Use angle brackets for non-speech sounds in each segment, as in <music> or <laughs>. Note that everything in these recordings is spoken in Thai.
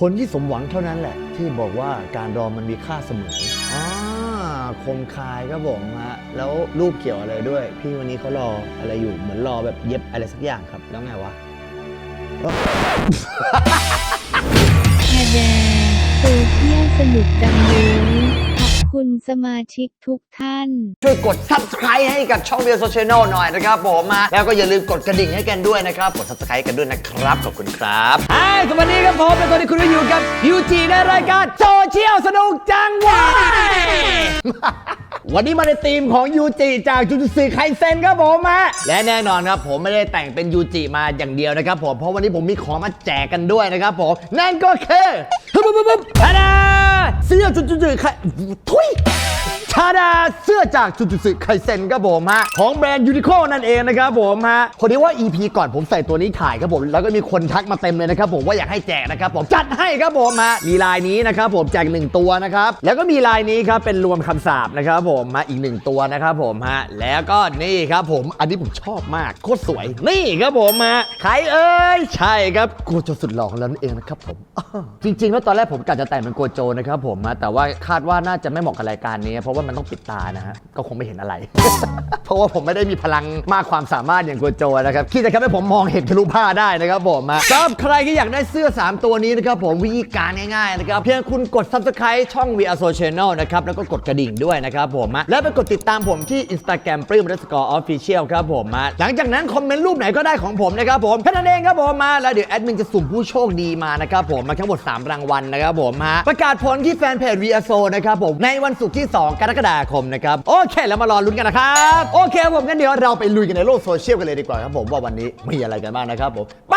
คนที่สมหวังเท่านั้นแหละ ที่บอกว่าการรอมันมีค่าเสมออ่าคมคายครับผมฮะแล้วรูปเกี่ยวอะไรด้วย พี่วันนี้เขารออะไรอยู่เหมือนรอแบบเย็บอะไรสักอย่างครับ แล้วไงวะแชร์แดงโซเชียลสนุกจังเลยขอบ คุณสมาชิกทุกท่าน ช่วยกด subscribe ให้กับช่องเบียร์โซเชียลหน่อยนะครับผมมา แล้วก็อย่าลืมกดกระดิ่งให้กันด้วยนะครับ กด subscribe กันด้วยนะครับ ขอบคุณครับไอ้สวัสดีครับผมและตอนนี้คุณอยู่กับยูจีในรายการโซเชียลสนุกจังวะ วันนี้มาในธีมของยูจิจากจูจูสึไคเซนครับผมฮะและแน่นอนครับผมไม่ได้แต่งเป็นยูจิมาอย่างเดียวนะครับผมเพราะวันนี้ผมมีของมาแจกกันด้วยนะครับผมนั่นก็คือฮึบฮึบฮึบฮึบทาดาเสื้อจูจูสึไคทุย ชาดาเสื้อจากจุจุสึไคเซนครับผมฮะ ของแบรนด์ยูนิโคนั่นเองนะครับผมฮะพอดีว่า EP ก่อนผมใส่ตัวนี้ถ่ายครับผม แล้วก็มีคนทักมาเต็มเลยนะครับผมว่าอยากให้แจกนะครับผมจัดให้ครับผมฮะมีลายนี้นะครับผมแจกหนึ่งตัวนะครับแล้วก็มีลายนี้ครับเป็นรวมคำสาบนะครับผมมาอีกหนึ่งตัวนะครับผมฮะแล้วก็นี่ครับผมอันนี้ผมชอบมากโคตรสวยนี่ครับผมฮะใครเอ่ยใช่ครับโกโจสุดหล่อของเรานั่นเองนะครับผมจริงๆแล้วตอนแรกผมกะจะแต่งเป็นโกโจนะครับผมฮะแต่ว่าคาดว่าน่าจะไม่เหมาะกับรายการนี้เพราะว่ามันต้องปิดตานะฮะ ก็คงไม่เห็นอะไร เพราะว่าผมไม่ได้มีพลังมากความสามารถอย่างโกโจนะครับคิดจะทำให้ผมมองเห็นทะลุผ้าได้นะครับผมฮะสำหรับใครที่อยากได้เสื้อ 3 ตัวนี้นะครับผมวิธีการง่ายๆนะครับเพียงคุณกด subscribe ช่อง VR So Channel นะครับแล้วก็กดกระดิ่งด้วยนะครับผมแล้วไปกดติดตามผมที่ Instagram ปริ้ม underscore official ครับผมหลังจากนั้นคอมเมนต์รูปไหนก็ได้ของผมนะครับผมแค่นั้นเองครับผมมาแล้วเดี๋ยวแอดมินจะสุ่มผู้โชคดีมานะครับผมมาทั้งหมด 3 รางวัลนะครับผมประกาศผลที่แฟนเพจ VR So นะครับผมในวันศุกร์ที่ 2 กรกฎาคมนะครับ โอเค แล้วมารอลุ้นกันนะครับ โอเคผมงั้นเดี๋ยวเราไปลุยกันในโลกโซเชียลกันเลยดีกว่าครับผมว่าวันนี้มีอะไรกันบ้างนะครับผม ไป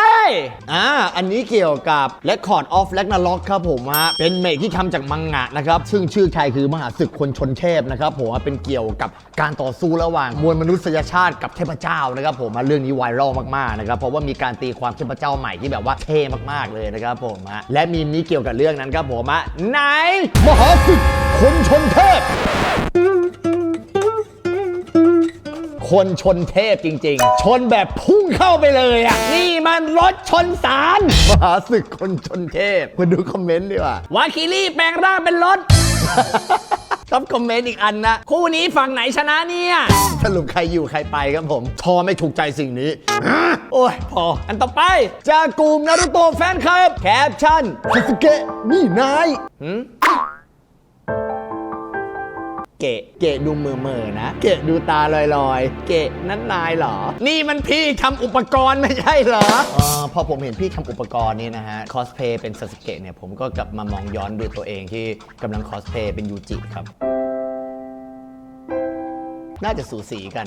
อ่า อันนี้เกี่ยวกับ Record of Ragnarok ครับผมฮะ เป็นเมกที่ทำจากมังงะนะครับ ซึ่งชื่อไทยคือมหาศึกคนชนเทพนะครับผมเป็นเกี่ยวกับการต่อสู้ระหว่างมวลมนุษยชาติกับเทพเจ้านะครับผมเรื่องนี้ไวรัลมากๆนะครับเพราะว่ามีการตีความเทพเจ้าใหม่ที่แบบว่าเท่มากๆเลยนะครับผมฮะและมีมนี้เกี่ยวกับเรื่องนั้นครับผมฮะไหนมหาศึกคนชนเทพคนชนเทพจริง ๆ ชนแบบพุ่งเข้าไปเลยอะ นี่มันรถชนสารมหาศึกคนชนเทพมาดูคอมเมนต์ดีกว่า วาคิลี่แปลงร่างเป็นรถ ชอบคอมเมนต์อีกอันนะ คู่นี้ฝั่งไหนชนะเนี่ย สรุปใครอยู่ใครไปครับผม ทอไม่ถูกใจสิ่งนี้ โอ้ย พอ อันต่อไป จากกลุ่มนารุโตะแฟนคลับ แคปชั่นซาสึเกะนี่นายหืม เกะ เกะดูมือเมอนะ เกะดูตาลอยๆ เกะนั่นนายเหรอ นี่มันพี่ทำอุปกรณ์ไม่ใช่เหรออ๋อพอผมเห็นพี่ทำอุปกรณ์นี่นะฮะ คอสเพย์เป็นซาสเกะเนี่ย ผมก็กลับมามองย้อนดูตัวเองที่กำลังคอสเพย์เป็นยูจิครับ น่าจะสูสีกัน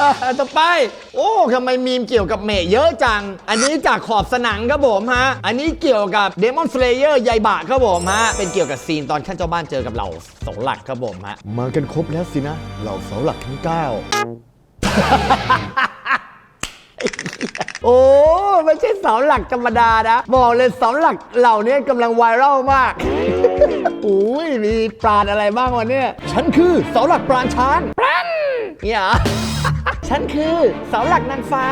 อะต่อไป โอ้ทำไมมีมเกี่ยวกับเมะเยอะจัง อันนี้จากขอบสนังครับผมฮะ อันนี้เกี่ยวกับ Demon Slayer ยายบะครับผมฮะ เป็นเกี่ยวกับซีนตอนขั้นเจ้าบ้านเจอกับเหล่าเสาหลักครับผมฮะ มากันครบแล้วสินะ เหล่าเสาหลักทั้ง9โอ้ไม่ใช่เสาหลักธรรมดานะ บอกเลยเสาหลักเหล่านี้กำลังไวรัลมาก อุ้ยมีปราณอะไรบ้างวันนี้ฉันคือเสาหลักปราณช้างปราณ เนี่ยเหรอ ฉันคือเสาหลักนางฟ้า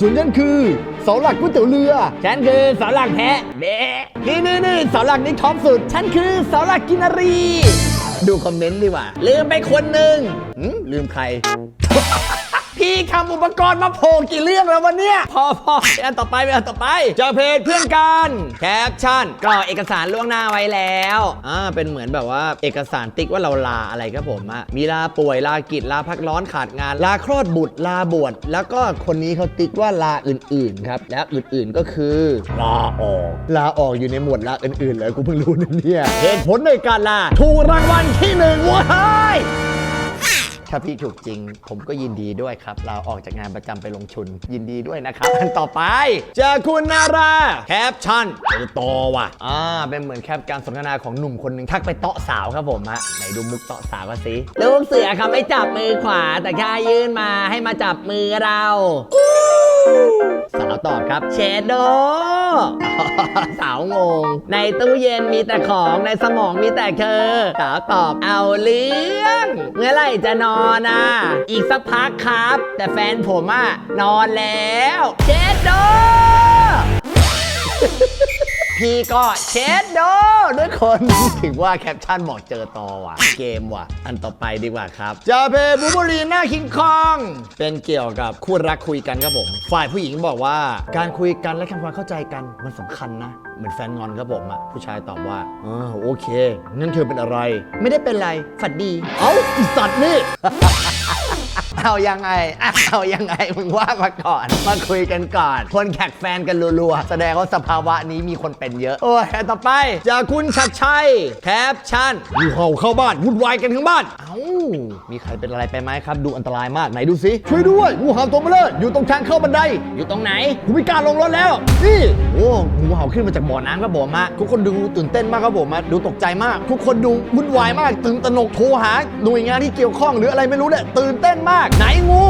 ส่วนฉันคือเสาหลักก๋วยเตี๋ยวเรือ ฉันคือเสาหลักแพะเบ๊ะนี่นี่นี่เสาหลักนี่ท็อปสุด ฉันคือเสาหลักกินนารี ดูคอมเมนต์ดีกว่า ลืมไปคนหนึ่งหืมลืมใคร พี่ทำอุปกรณ์มาโผล่กี่เรื่องแล้ววันเนี้ยพอพอไปอันต่อไปไปอันต่อไปเจอเพจเพื่อนกันแคปชั่นกรอกเอกสารล่วงหน้าไว้แล้วอ่าเป็นเหมือนแบบว่าเอกสารติ๊กว่าเราลาอะไรครับผมอะมีลาป่วยลากิจลาพักร้อนขาดงาน ลาคลอดบุตรลาบวชแล้วก็คนนี้เขาติ๊กว่าลาอื่นๆครับแล้วอื่นๆก็คือลาออกลาออกอยู่ในหมวดลาอื่นๆเลยกูเพิ่งรู้นะเนี่ยเหตุผลในการลาถูกรางวัลที่หนึ่งเว้ย ถ้าพี่ถูกจริง ผมก็ยินดีด้วยครับ เราออกจากงานประจำไปลงทุน ยินดีด้วยนะครับ อันต่อไป เจอคุณนาราแคปชั่นโอโตว่ะอ่าเป็นเหมือนแคปการสนทนาของหนุ่มคนหนึ่งทักไปเตาะสาวครับผมฮะไหนดูมุกเตาะสาวกันสิลูกเสือครับไม่จับมือขวาแต่แค่ยื่นมาให้มาจับมือเรา สาวตอบครับเชดโดสาวงง ในตู้เย็นมีแต่ของในสมองมีแต่เธอสาวตอบเอาเรื่อง เมื่อไหร่จะนอนอะ อีกสักพักครับ แต่แฟนผมอะนอนแล้วเชดโด พี่ก็เชดโดด้วยคน ถึงว่าแคปชั่นบอกเจอต่อว่ะ เกมว่ะ อันต่อไปดีกว่าครับ จาเพบูบูรีหน้าคิงคอง เป็นเกี่ยวกับคู่รักคุยกันครับผม ฝ่ายผู้หญิงบอกว่า การคุยกันและทำความเข้าใจกันมันสำคัญนะเหมือนแฟนงอนครับผมอะผู้ชายตอบว่าอ๋อโอเคงั้นเธอเป็นอะไร ไม่ได้เป็นไรฝันดี เอ้าอีสัตว์นี่ เอายังไงเอายังไงมึงว่ามาก่อน มาคุยกันก่อน คนแขกแฟนกันรัวๆ แสดงว่าสภาวะนี้มีคนเป็นเยอะ โอ้ยอันต่อไป จากคุณชัดชัยแคปชั่นงูเห่าเข้าบ้านวุ่นวายกันทั้งบ้าน เอ้า มีใครเป็นอะไรไปไหมครับ ดูอันตรายมากไหนดูสิช่วยด้วยงูเห่าตัวเบลออยู่ตรงทางเข้าบันได อยู่ตรงไหนผมไม่กล้าลงรถแล้ว นี่ โอ้งูเห่าขึ้นมาจากบ่อน้ำครับผมฮะทุกคนดูตื่นเต้นมากครับผมฮะดูตกใจมาก ทุกคนดูวุ่นวายมากตื่นตระหนกโทรหาหน่วยงานที่เกี่ยวข้องหรืออะไรไม่รู้เนี่ยตื่นเต้นมาก ไหนงู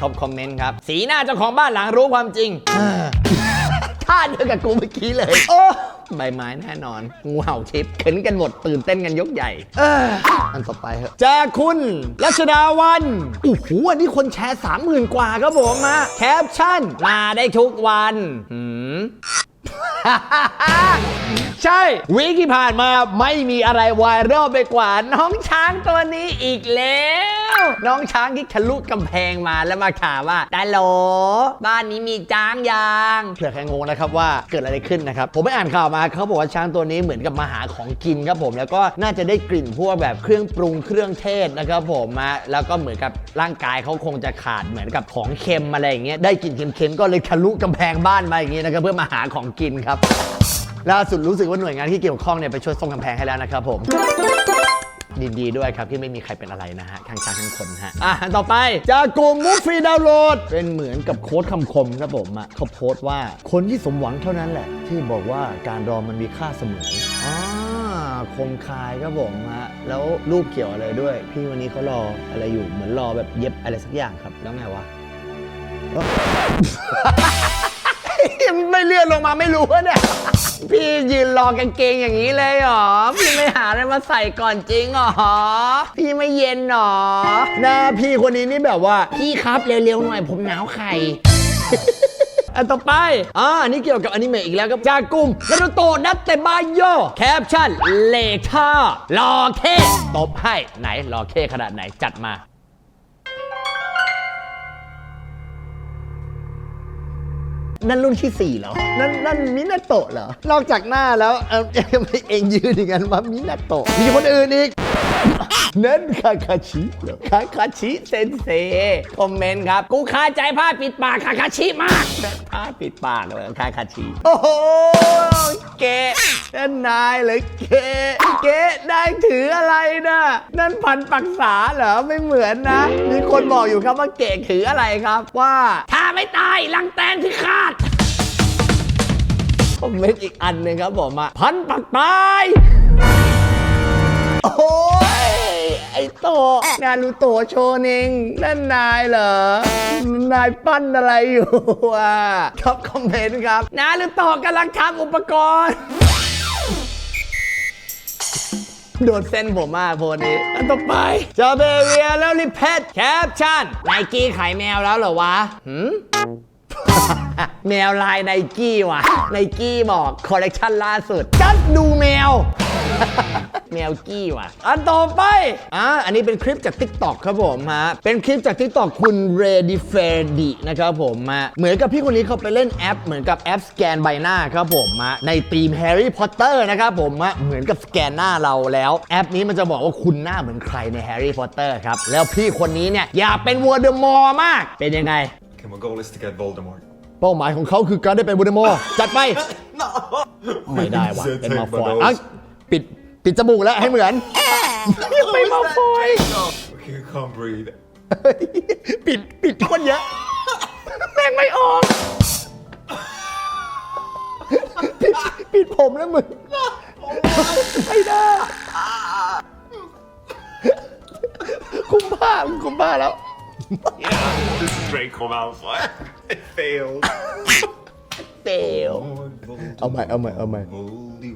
ชอบคอมเมนต์ครับ สีหน้าเจ้าของบ้านหลังรู้ความจริง ท่าเดียวกับกูเมื่อกี้เลย โอ้ใบไม้แน่นอน งูเห่าชิปขึ้นกันหมดตื่นเต้นกันยกใหญ่ เอออันต่อไปเถอะจากคุณรัชดาวันโอ้โหอันนี้คนแชร์สามหมื่นกว่าครับผมมาแคปชั่นมาได้ทุกวันหืม ใช่ วีคที่ผ่านมาไม่มีอะไรไวรัลไปกว่า น้องช้างตัวนี้อีกแล้ว น้องช้างที่ทะลุกำแพงมาแล้วมาถามว่าตาโหลบ้านนี้มีจ้างยังเผื่อใครงงนะครับว่าเกิดอะไรขึ้นนะครับ ผมไปอ่านข่าวมาเขาบอกว่าช้างตัวนี้เหมือนกับมาหาของกินครับผม แล้วก็น่าจะได้กลิ่นพวกแบบเครื่องปรุงเครื่องเทศนะครับผมมาแล้วก็เหมือนกับร่างกายเขาคงจะขาดเหมือนกับของเค็มอะไรอย่างเงี้ยได้กลิ่นเค็มๆก็เลยทะลุกำแพงบ้านมาอย่างเงี้ยนะครับเพื่อมาหาของกินครับล่าสุดรู้สึกว่าหน่วยงานที่เกี่ยวข้องเนี่ยไปช่วยส่งกำแพงให้แล้วนะครับผมยินดีด้วยครับที่ไม่มีใครเป็นอะไรนะฮะทั้งช้างทั้งคนฮะ อะ ต่อไป จากกลุ่มมุกฟรีดาวน์โหลด เป็นเหมือนกับโค้ดคำคมครับผมอะเขาโพสต์ว่าคนที่สมหวังเท่านั้นแหละ ที่บอกว่าการรอมันมีค่าเสมออ่าคมคายครับผมฮะแล้วรูปเกี่ยวอะไรด้วย พี่วันนี้เขารออะไรอยู่เหมือนรอแบบเย็บอะไรสักอย่างครับแล้วไงวะ ไม่เลื่อนลงมาไม่รู้อะเนี่ย พี่ยืนรอกางเกงอย่างนี้เลยเหรอ พี่ไม่หาอะไรมาใส่ก่อนจริงเหรอ พี่ไม่เย็นเหรอ หน้าพี่คนนี้นี่แบบว่า พี่ครับเร็วๆหน่อยผมหนาวไข่อันต่อไป อ่าอันนี้เกี่ยวกับอนิเมะอีกแล้วครับ จากกลุ่มนารูโตะนัตเตบายโย แคปชั่น เลท่ารอเคตบให้ ไหนรอเคขนาดไหนจัดมา นั่นรุ่นที่ 4 เหรอ นั่นนั่นมินาโตะเหรอ นอกจากหน้าแล้วเออทำไมเองยืนอย่างนั้นว่ามินาโตะมีคนอื่นอีก นั่นคาคาชิเหรอคาคาชิเซนเซคอมเมนต์ครับ กูคาใจผ้าปิดปากคาคาชิมากผ้าปิดปากเลยคาคาชิ โอ้โห เกะนั่นนายเลยเกะเกะได้ถืออะไรนะนั่นพันปักษาเหรอไม่เหมือนนะ มีคนบอกอยู่ครับว่าเกะถืออะไรครับว่า ถ้าไม่ตายลังแตนที่คาดคอมเมนต์อีกอันหนึ่งครับผมอะพันปักตาย โอ้ โตะนารูโตะโชเนงนั่นนายเหรอ นายปั้นอะไรอยู่อะครับคอมเมนต์ครับ นารูโตะกำลังทำอุปกรณ์โดนเส้นผมมากโพสต์นี้อันต่อไปจอเบเวียแล้วรีเพทแคปชั่นไนกี้ขายแมวแล้วเหรอวะหืมแมวลายไนกี้ว่ะไนกี้บอกคอลเลกชันล่าสุดจัดดูแมว แมวกี้ว่ะ อันต่อไป อ่า อันนี้เป็นคลิปจาก TikTok ครับผมฮะ เป็นคลิปจาก TikTok คุณ Ready f a i r d y นะครับผมฮะ เหมือนกับพี่คนนี้เขาไปเล่นแอป เหมือนกับแอปสแกนใบหน้าครับผมฮะ ในทีม Harry Potter นะครับผมฮะ เหมือนกับสแกนหน้าเราแล้ว แอปนี้มันจะบอกว่าคุณหน้าเหมือนใครใน Harry Potter ครับ แล้วพี่คนนี้เนี่ยอยากเป็นวอร์เดมอร์มาก เป็นยังไง Okay, my goal is to get Voldemort. เป้าหมายของเขาคือการได้เป็นวอร์เดมอร์จัดไปไม่ได้ว่ะเป็นมาฟอยอะปิด ปิดจมูกแล้วให้เหมือน ไม่มาฟอย Okay, I can't breathe. ปิดปิดคนเยอะ แม่งไม่ออก ปิดปิดผมแล้วมึงไม่ได้คุมผ้ามึงคุมผ้าแล้ว This is Draco Malfoy. it failed. เตว เอาใหม่เอาใหม่เอาใหม่ Voldy,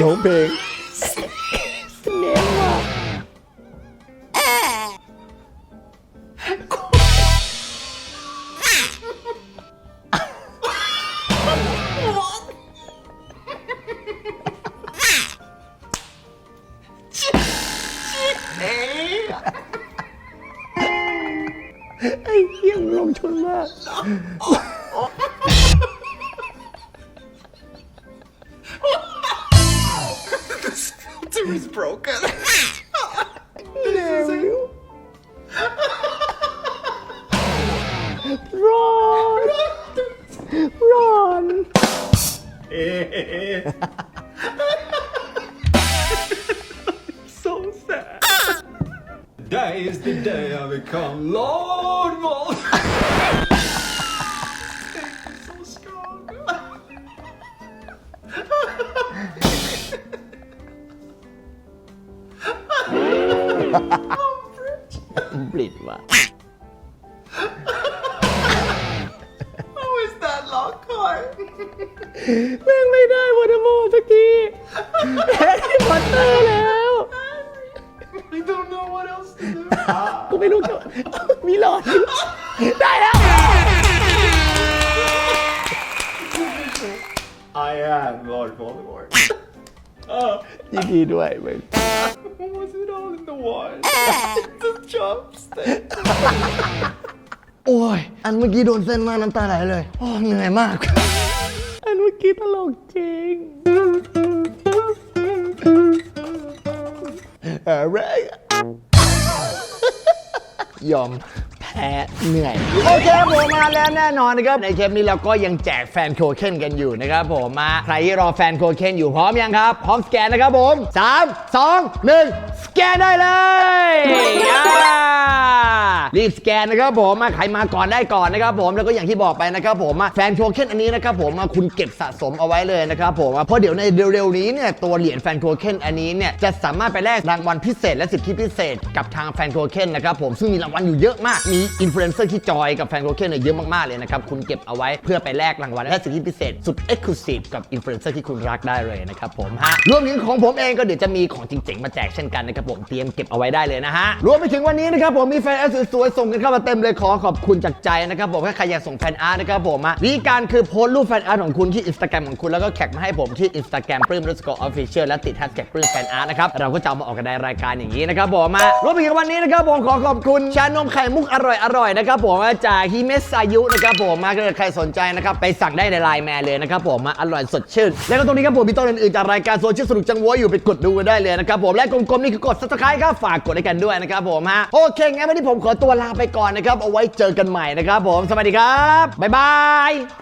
ร้องเพลงเลงทุนมาก It was broken. เร็วร้อนร้อน <laughs> so sad. Today is the day I become Lord Is that lock hard? แม่งไม่ได้วอเตอร์โมสักทีแฮร์รี่พอตเตอร์แล้ว I don't know what else to do. กูไม่รู้จะมีหลอด ได้แล้ว I am Lord Voldemort. Oh, ยินดีด้วยมึง was it all in the wand? the chopstick. โอ้ย อันเมื่อกี้โดนเส้นมาน้ำตาไหลเลย โอ้เหนื่อยมาก อันเมื่อกี้ตลกจริงอะไรยอมแพ้เหนื่อย โอเคผมมาแล้วแน่นอนนะครับ ในเทปนี้เราก็ยังแจกแฟนโคเคนกันอยู่นะครับผมมาใครที่รอแฟนโคเคนอยู่พร้อมยังครับ พร้อมสแกนนะครับผม 3 2 1 สแกนได้เลยรีบสแกนนะครับผมมาใครมาก่อนได้ก่อนนะครับผมแล้วก็อย่างที่บอกไปนะครับผมมาแฟนโทเคนอันนี้นะครับผมมาคุณเก็บสะสมเอาไว้เลยนะครับผมเพราะเดี๋ยวในเร็วๆนี้เนี่ยตัวเหรียญแฟนโทเคนอันนี้เนี่ยจะสามารถไปแลกรางวัลพิเศษและสิทธิพิเศษกับทางแฟนโทเคนนะครับผมซึ่งมีรางวัลอยู่เยอะมากมีอินฟลูเอนเซอร์ที่จอยกับแฟนโทเค็นเนี่ยเยอะมากๆเลยนะครับ คุณเก็บเอาไว้เพื่อไปแลกรางวัลและสิทธิพิเศษสุดเอ็กซ์คลูซีฟกับอินฟลูเอนเซอร์ที่คุณรักได้เลยนะครับผมฮะรวมถึงของผมเองก็เดี๋ยวจะมีของจริงๆมาแจกเช่นกันนะครับผมเตรียมเก็บเอาไว้ได้เลยนะฮะรวมไปถึงวันนี้นะครับผมมีแฟนอาร์ตสวยๆส่งกันเข้ามาเต็มเลยขอขอบคุณจากใจนะครับผมถ้าใครอยากส่งแฟนอาร์ตนะครับผมวิธีการคือโพสต์รูปแฟนอาร์ตของคุณที่อินสตาแกรมของคุณแล้วก็แคปมาให้ผมที่อินสตาแกรมปลื้มรัสกอร์ออฟฟิเชียลและติดแฮชแท็กปลื้มแฟนอาร์ตนะครับเราก็จะเอามาออกกันในรายการอย่างนี้นะครับผมมารวมไปถึงวันนี้นะครับผมขอขอบคุณชานมไข่มุกอร่อยอร่อยนะครับผมจากฮิเมสอายุนะครับผมมาถ้าเกิดใครสนใจนะครับไปสั่งได้ในไลน์แมนเลยนะครับผมมาอร่อยสดชื่น แล้วก็ตรงนี้ครับผมมีต้นอื่นๆจากรายการโซเชียลสนุกจังวัวอยู่ไปกดดูกันได้เลยนะครับผมและกลมๆนี่คือกดซับสไครต์ครับฝากกดให้กันด้วยนะครับผมฮะโอเคงั้นวันนี้ผมขอตัวลาไปก่อนนะครับเอาไว้เจอกันใหม่นะครับผมสวัสดีครับบ๊ายบาย